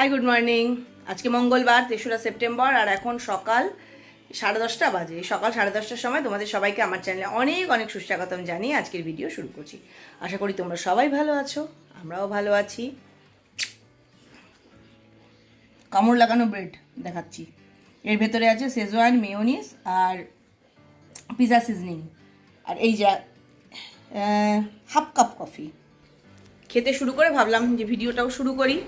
Hi good morning আজকে মঙ্গলবার, তেসরা সেপ্টেম্বর, আর এখন সকাল সাড়ে দশটা বাজে। সকাল সাড়ে দশটার সময় তোমাদের সবাইকে আমার চ্যানেলে অনেক অনেক সুস্বাগতম জানিয়ে আজকের ভিডিও শুরু করছি। আশা করি তোমরা সবাই ভালো আছো, আমরাও ভালো আছি। কামড় লাগানো ব্রেড দেখাচ্ছি। এর ভেতরে আছে সেজওয়ান মেয়োনিস আর পিজা সিজনিং আর এই যা হাফ কাপ কফি খেতে শুরু করে ভাবলাম যে ভিডিওটাও শুরু করি।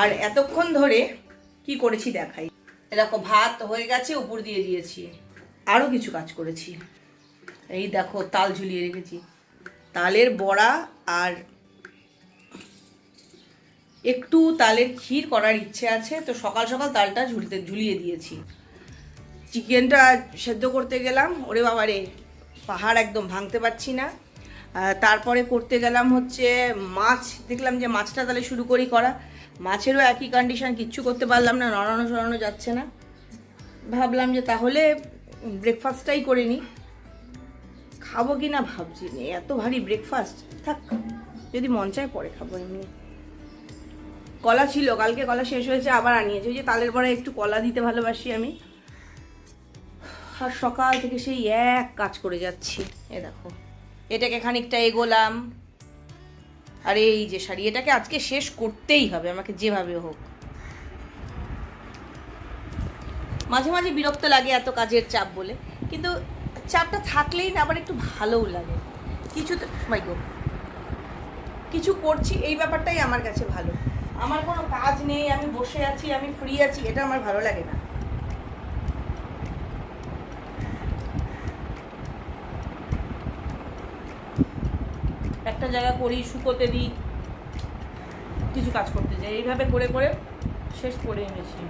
আর এতক্ষণ ধরে কি করেছি দেখাই। এরকম ভাত হয়ে গেছে উপর দিয়ে দিয়েছি। আরও কিছু কাজ করেছি। এই দেখো তাল ঝুলিয়ে রেখেছি। তালের বড়া আর একটু তালের ক্ষীর করার ইচ্ছে আছে তো সকাল সকাল তালটা ঝুলতে ঝুলিয়ে দিয়েছি। চিকেনটা সেদ্ধ করতে গেলাম ওরে বাবারে পাহাড় একদম ভাঙতে পারছি না। তারপরে করতে গেলাম হচ্ছে মাছ দেখলাম যে মাছটা তাহলে শুরু করি করা। মাছেরও একই কন্ডিশন কিচ্ছু করতে পারলাম না নড়ানো সরানো যাচ্ছে না। ভাবলাম যে তাহলে ব্রেকফাস্টটাই করে নিই। খাব কি না ভাবছি নে, এত ভারী ব্রেকফাস্ট থাক যদি মন চায় পরে খাব এমনি। কলা ছিল কালকে কলা শেষ হয়েছে আবার আনিয়েছে। ওই যে তালের পরে একটু কলা দিতে ভালোবাসি আমি। আর সকাল থেকে সেই এক কাজ করে যাচ্ছি। এ দেখো এটাকে খানিকটা এগোলাম। আর এই যে শাড়ি, এটাকে আজকে শেষ করতেই হবে, আমাকে যেভাবে হোক। মাঝে মাঝে বিরক্ত লাগে এত কাজের চাপ বলে, কিন্তু চাপটা থাকলেই না, আবার একটু ভালোও লাগে। কিছু তো কিছু করছি, এই ব্যাপারটাই আমার কাছে ভালো। আমার কোনো কাজ নেই, আমি বসে আছি, আমি ফ্রি আছি, এটা আমার ভালো লাগে না। জায়গা করি, শুকোতে দিই, কিছু কাজ করতে যাই। এইভাবে করে করে শেষ করে এনেছি।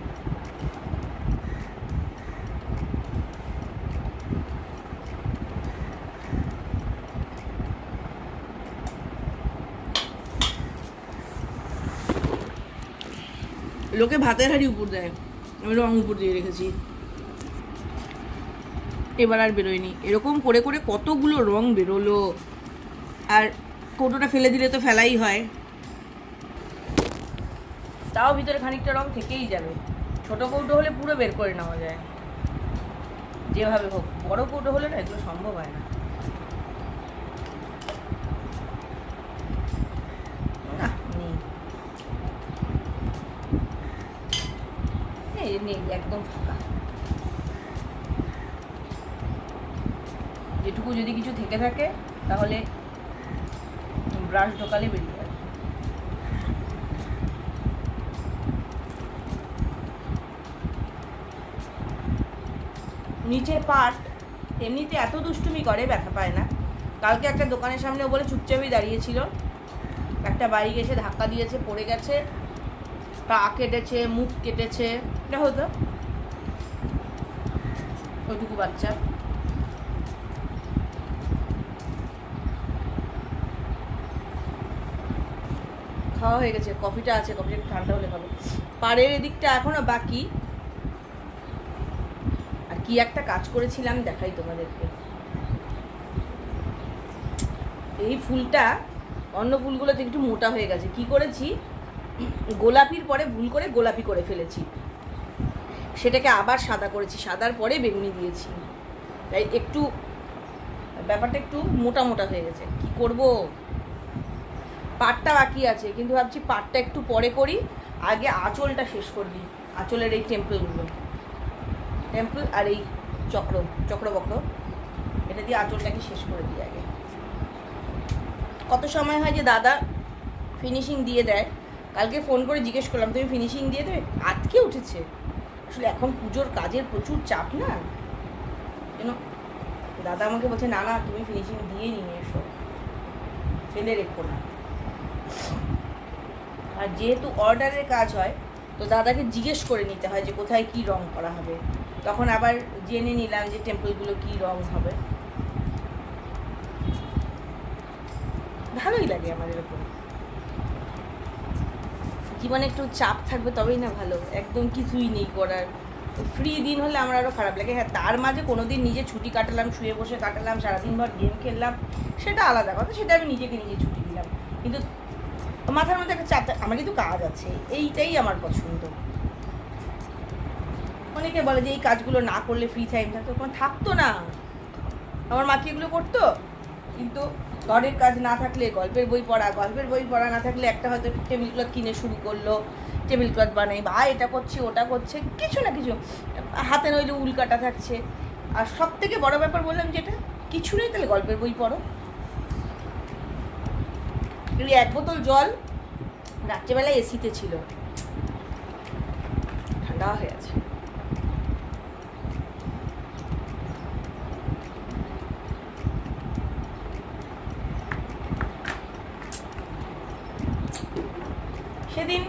লোকে ভাতের হাড়ি উপর দেয়, আমি রং উপর দিয়ে রেখেছি। এবার আর বেরোয়নি। এরকম করে করে কতগুলো রং বেরোলো। আর কৌটোটা ফেলে দিলে তো ফেলাই হয়। তাও ভিতরে খানিকটা রং থেকেই যাবে। ছোট কৌটো হলে পুরো বের করে নেওয়া যায়। যেভাবে হোক, বড় কৌটো হলে না এগুলো সম্ভব হয় না। নেই, একদম ফাঁকা। যেটুকু যদি কিছু থেকে থাকে, তাহলে ব্রাশ ঢোকালে বেরিয়ে যাবে। নিচের পাট এমনিতে এত দুষ্টুমি করে, ব্যথা পায় না। কালকে একটা দোকানের সামনে বলে চুপচাপই দাঁড়িয়েছিল একটা বাইক এসে ধাক্কা দিয়েছে, পড়ে গেছে। পা কেটেছে, মুখ কেটেছে। এটা হতো ওইটুকু বাচ্চা। খাওয়া হয়ে গেছে কফিটা আছে কফিটা একটু ঠান্ডা হলে খাব। পাড়ের এদিকটা এখনও বাকি। আর কি একটা কাজ করেছিলাম দেখাই তোমাদেরকে। এই ফুলটা, অন্য ফুলগুলোতে একটু মোটা হয়ে গেছে। কি করেছি? গোলাপির পরে ভুল করে গোলাপি করে ফেলেছি। সেটাকে আবার সাদা করেছি, সাদার পরে বেগুনি দিয়েছি। তাই একটু, ব্যাপারটা একটু মোটা মোটা হয়ে গেছে। কি করব? পাটটা বাকি আছে, কিন্তু ভাবছি পাটটা একটু পরে করি। আগে আঁচলটা শেষ করবি আঁচলের এই টেম্পলগুলো। টেম্পল আর এই চক্র, চক্রবক্র। এটা দিয়ে আঁচলটাকে শেষ করে দিই আগে। কত সময় হয় যে দাদা ফিনিশিং দিয়ে দেয়? কালকে ফোন করে জিজ্ঞেস করলাম, তুমি ফিনিশিং দিয়ে দেবে? আজকে উঠেছে। আসলে এখন পুজোর কাজের প্রচুর চাপ না? যেন দাদা আমাকে বলছে, না না, তুমি ফিনিশিং দিয়ে নিয়ে এসো। ফেলে রেখো না। আর যেহেতু অর্ডারের কাজ হয়, তো দাদাকে জিজ্ঞেস করে নিতে হয় যে কোথায় কি রং করা হবে। তখন আবার জেনে নিলাম যে টেম্পলগুলো কি রং হবে। ভালোই লাগে আমার এরকম। জীবনে একটু চাপ থাকবে তবেই না ভালো, একদম কিছুই নেই করার। ফ্রি দিন হলে আমার আরও খারাপ লাগে। হ্যাঁ তার মাঝে কোনো দিন নিজে ছুটি কাটালাম, শুয়ে বসে কাটালাম, সারাদিন ভর গেম খেললাম, সেটা আলাদা কথা, সেটা আমি নিজেকে নিজে ছুটি দিলাম। কিন্তু মাথার মধ্যে একটা চাপ আমার কিন্তু কাজ আছে। এইটাই আমার পছন্দ। অনেকে বলে যে এই কাজগুলো না করলে ফ্রি টাইম থাকতো। কোনো থাকতো না। আমার মা কি এগুলো করতো? কিন্তু ঘরের কাজ না থাকলে, গল্পের বই পড়া, গল্পের বই পড়া না থাকলে একটা হয়তো টেবিল ক্লথ কিনে শুরু করল টেবিল ক্লথ বানাই, বা এটা করছে, ওটা করছে, কিছু না কিছু। হাতে নইলে উল কাটা থাকছে। আর সব থেকে বড় ব্যাপার বললাম যেটা, কিছু নেই তাহলে গল্পের বই পড়ো। এই এক বোতল জল রাত্রেবেলায় এসিতে ছিল। ঠান্ডা হয়ে আছে। সেদিন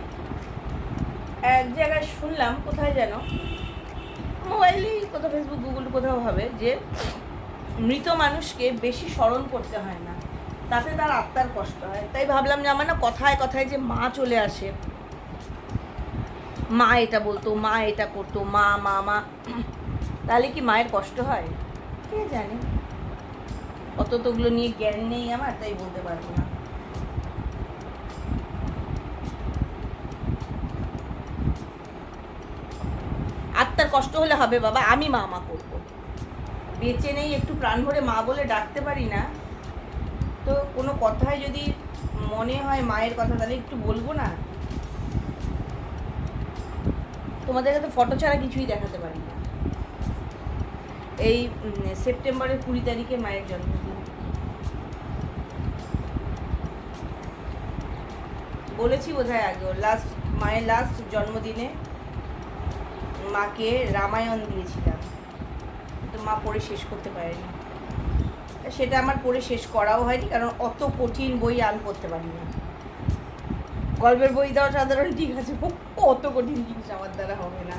এক জায়গায় শুনলাম কোথায় যেন মোবাইলেই কোথাও ফেসবুক গুগল কোথাও হবে যে মৃত মানুষকে বেশি স্মরণ করতে হয় না। তাতে তার আত্মার কষ্ট হয়। তাই ভাবলাম যে আমার না কথায় কথায় যে মা চলে আসে। মা এটা বলতো, মা এটা করতো, মা মা মা। তাহলে কি মায়ের কষ্ট হয়? কে জানে? অত তোগুলো নিয়ে জ্ঞান নেই আমার, তাই বলতে পারব না। আত্মার কষ্ট হলে হবে বাবা, আমি মা মা করব। বেঁচে নেই, একটু প্রাণ ভরে মা বলে ডাকতে পারি না। কোনো কথায় যদি মনে হয় মায়ের কথা, তাহলে একটু বলব না? তোমাদের কাছে ফটো ছাড়া কিছুই দেখাতে পারি না। এই সেপ্টেম্বরের কুড়ি তারিখে মায়ের জন্মদিন। বলেছি বোধহয় আগেও লাস্ট মায়ের লাস্ট জন্মদিনে মাকে রামায়ণ দিয়েছিলাম। তো মা পড়ে শেষ করতে পারেনি। সেটা আমার পড়ে শেষ করাও হয়নি, কারণ অত কঠিন বই আমি পড়তে পারি না গল্পের বই দেওয়া সাধারণ ঠিক আছে অত কঠিন জিনিস আমার দ্বারা হবে না।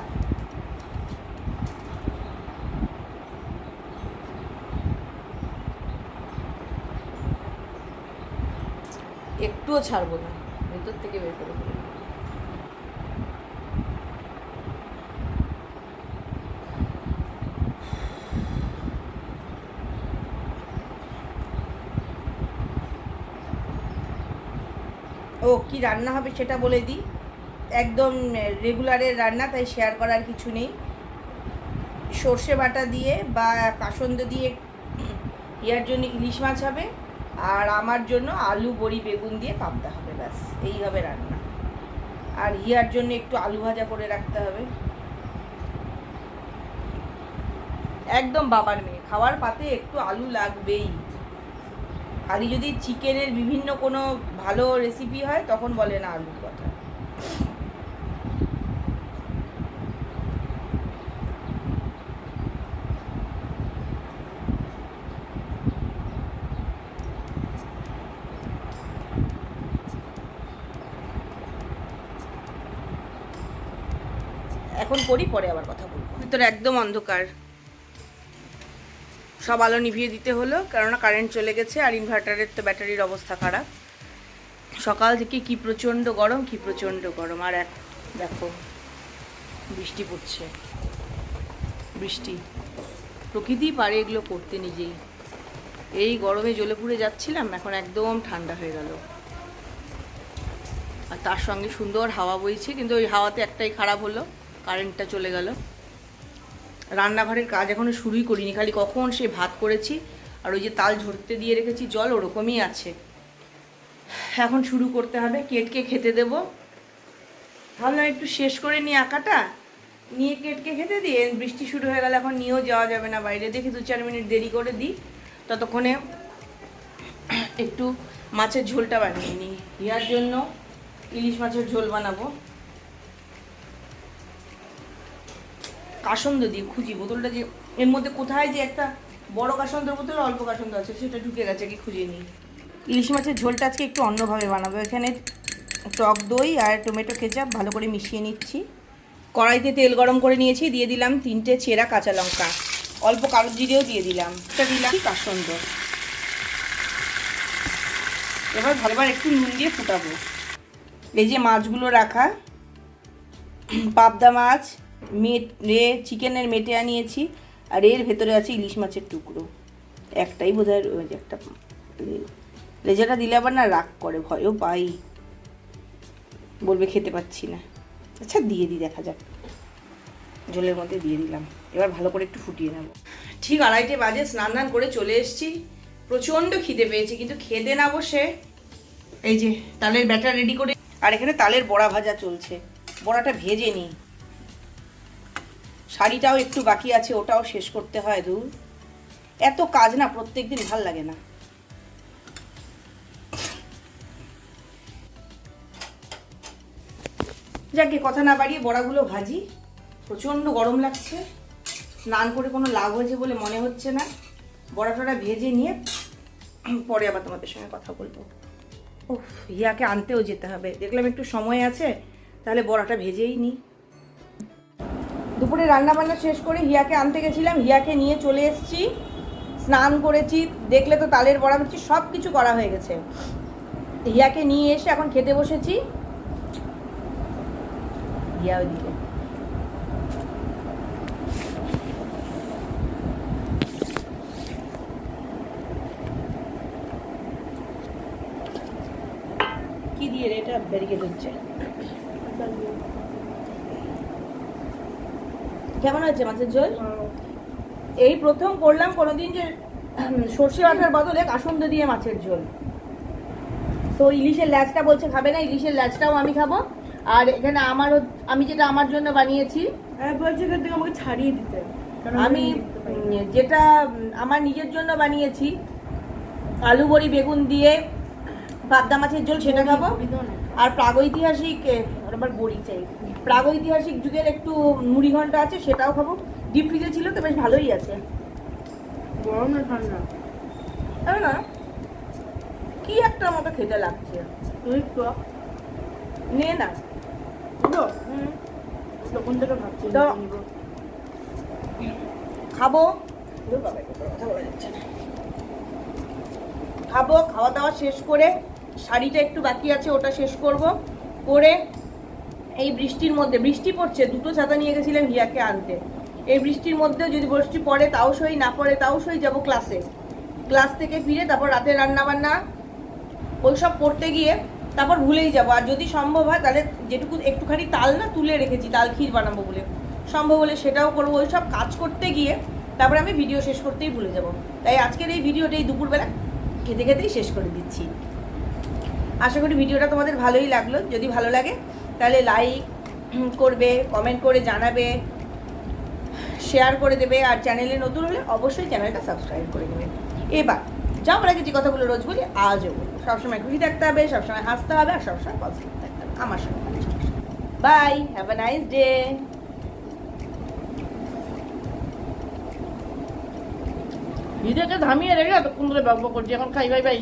একটুও ছাড়বো না, ভেতর থেকে বের করে দেবো। ও কি রান্না হবে সেটা বলে দিই। একদম রেগুলারের রান্না, তাই শেয়ার করার কিছু নেই। সর্ষে বাটা দিয়ে বা কাসন্দ দিয়ে ইয়ার জন্য ইলিশ মাছ হবে, আর আমার জন্য আলু, বড়ি, বেগুন দিয়ে পাবদা হবে, ব্যাস, এই হবে রান্না। আর হিয়ার জন্য একটু আলু ভাজা করে রাখতে হবে। একদম বাবার মেয়ে, খাওয়ার পাতে একটু আলু লাগবেই। খালি যদি চিকেনের বিভিন্ন কোনো ভালো রেসিপি হয়, তখন বলে না আলুর কথা। এখন করি, পরে আবার কথা বলব। ভিতরে একদম অন্ধকার। সব আলো নিভিয়ে দিতে হলো, কেননা কারেন্ট চলে গেছে আর ইনভার্টারের তো ব্যাটারির অবস্থা খারাপ। সকাল থেকে কি প্রচণ্ড গরম, কি প্রচণ্ড গরম। আর এক দেখো, বৃষ্টি পড়ছে। বৃষ্টি। প্রকৃতি পারে এগুলো করতে নিজেই। এই গরমে জ্বলে পুড়ে যাচ্ছিলাম, এখন একদম ঠান্ডা হয়ে গেল। আর তার সঙ্গে সুন্দর হাওয়া বইছে, কিন্তু ওই হাওয়াতে একটাই খারাপ হলো কারেন্টটা চলে গেল। রান্নাঘরের কাজ এখনও শুরুই করিনি, খালি কখন সে ভাত করেছি আর ওই যে তাল ঝরতে দিয়ে রেখেছি, জল ওরকমই আছে। এখন শুরু করতে হবে, কেটকে খেতে দেব। ভাবলাম একটু শেষ করে নিয়ে আঁকাটা, নিয়ে কেটকে খেতে দিয়ে বৃষ্টি শুরু হয়ে গেলে এখন নিয়েও যাওয়া যাবে না বাইরে। দেখি দু চার মিনিট দেরি করে দিই, ততক্ষণে একটু মাছের ঝোলটা বানিয়ে নিই। ইয়ার জন্য ইলিশ মাছের ঝোল বানাবো। কাসন্দ দিয়ে খুঁজি, বোতলটা যে এর মধ্যে কোথায় যে একটা বড় কাসন্দের বোতল, অল্প কাসন্দ আছে, সেটা ঢুকে গেছে, কি খুঁজে নিই। ইলিশ মাছের ঝোলটা আজকে একটু অন্যভাবে বানাবো। এখানে টক দই আর টমেটো কেচাপ ভালো করে মিশিয়ে নিচ্ছি। কড়াইতে তেল গরম করে নিয়েছি, দিয়ে দিলাম তিনটে চেরা কাঁচা লঙ্কা। অল্প কালো জিরেও দিয়ে দিলাম। এটা দিলাম কাসন্দ? এবার ভালোবার একটু নুন দিয়ে ফুটাবো। এই যে মাছগুলো রাখা, পাবদা মাছ মেট চিকেনের মেটে আনিয়েছি, আর এর ভেতরে আছে ইলিশ মাছের টুকরো। একটাই বোধ হয় একটা লে- লেজাটা দিলে আবার না রাগ করে, ভয়ও পাই। বলবে খেতে পাচ্ছি না। আচ্ছা দিয়ে দিই, দেখা যাক। জলের মধ্যে দিয়ে দিলাম। এবার ভালো করে একটু ফুটিয়ে নেব। ঠিক আড়াইটে বাজে, স্নান দান করে চলে এসেছি। প্রচণ্ড খিদে পেয়েছি, কিন্তু খেতে না বসে এই যে তালের ব্যাটার রেডি করে আর এখানে তালের বড়া ভাজা চলছে। বড়াটা ভেজে নিই। শাড়িটাও একটু বাকি আছে, ওটাও শেষ করতে হয় দূর। এত কাজ না প্রত্যেক দিন ভালো লাগে না। যাকে কথা না বাড়িয়ে বড়াগুলো ভাজি। প্রচণ্ড গরম লাগছে। স্নান করে কোনো লাভ হয়েছে বলে মনে হচ্ছে না। বড়া টড়া ভেজে নিয়ে পরে আবার তোমাদের সঙ্গে কথা বলব। ও ইয়াকে আনতেও যেতে হবে। দেখলাম একটু সময় আছে, তাহলে বড়াটা ভেজেই নিই। দুপুরে রান্না বান্না শেষ করে হিয়াকে আনতে গেছিলাম। হিয়াকে নিয়ে চলে এসেছি। স্নান করেছি। দেখলে তো তালের বড়া হচ্ছে সব কিছু করা হয়ে গেছে। হিয়াকে নিয়ে এসে এখন খেতে বসেছি। হিয়া ওইদিকে। কি দিয়ে এটা ব্যারিকেড হচ্ছে? কেমন হয়েছে মাছের ঝোল? এই প্রথম করলাম কোনোদিন যে সর্ষে বাটার বদলে কাসুন্দ দিয়ে মাছের ঝোল। তো ইলিশের ল্যাচটা বলছে খাবে না ইলিশের ল্যাচটাও আমি খাব। আর এখানে আমারও আমি যেটা আমার জন্য বানিয়েছি। বলছে এখান থেকে আমাকে ছাড়িয়ে দিতে। আমি যেটা আমার নিজের জন্য বানিয়েছি আলু বড়ি বেগুন দিয়ে পাবদা মাছের ঝোল সেটা খাব। না। আর প্রাগৈতিহাসিক আবার বড়ি চাই। প্রাগৈতিহাসিক যুগের একটু মুড়ি ঘণ্টা আছে সেটাও খাব। ডিপ ফ্রিজে ছিল তো বেশ ভালোই আছে। গরম না ঠান্ডা। না? কি একটা আমাকে খেতে লাগছে। নে না। তখন থেকে ভাবছি খাব। খাব খাওয়া দাওয়া শেষ করে শাড়িটা একটু বাকি আছে, ওটা শেষ করব। করে এই বৃষ্টির মধ্যে, বৃষ্টি পড়ছে, দুটো ছাতা নিয়ে গেছিলাম হিয়াকে আনতে। এই বৃষ্টির মধ্যেও যদি বৃষ্টি পড়ে, তাও সই, না পড়ে, তাও সই, যাব ক্লাসে। ক্লাস থেকে ফিরে তারপর রাতে রান্না বান্না ওইসব করতে গিয়ে তারপর ভুলেই যাব। আর যদি সম্ভব হয়, তাহলে যেটুকু একটুখানি তাল না তুলে রেখেছি, তাল ক্ষীর বানাবো বলে। সম্ভব হলে সেটাও করব। ওইসব কাজ করতে গিয়ে তারপরে আমি ভিডিও শেষ করতেই ভুলে যাব। তাই আজকের এই ভিডিওটা এই দুপুরবেলা খেতে খেতেই শেষ করে দিচ্ছি। আশা করি ভিডিওটা তোমাদের ভালোই লাগল। যদি ভালো লাগে, তাহলে লাইক করবে কমেন্ট করে জানাবে শেয়ার করে দেবে, আর চ্যানেলে নতুন হলে অবশ্যই চ্যানেলটা সাবস্ক্রাইব করে দেবে এবার যাওয়ার আগে যে কথাগুলো রোজ বলি, আজও বলব সবসময় খুশি থাকতে হবে, সবসময় হাসতে হবে, আর সবসময় পজিটিভ থাকতে হবে। আমার সঙ্গে bye have a nice day ভিডিওটা থামিয়ে রেখে এতক্ষণ ধরে ব্যবহার করছি, এখন খাই ভাই বাই।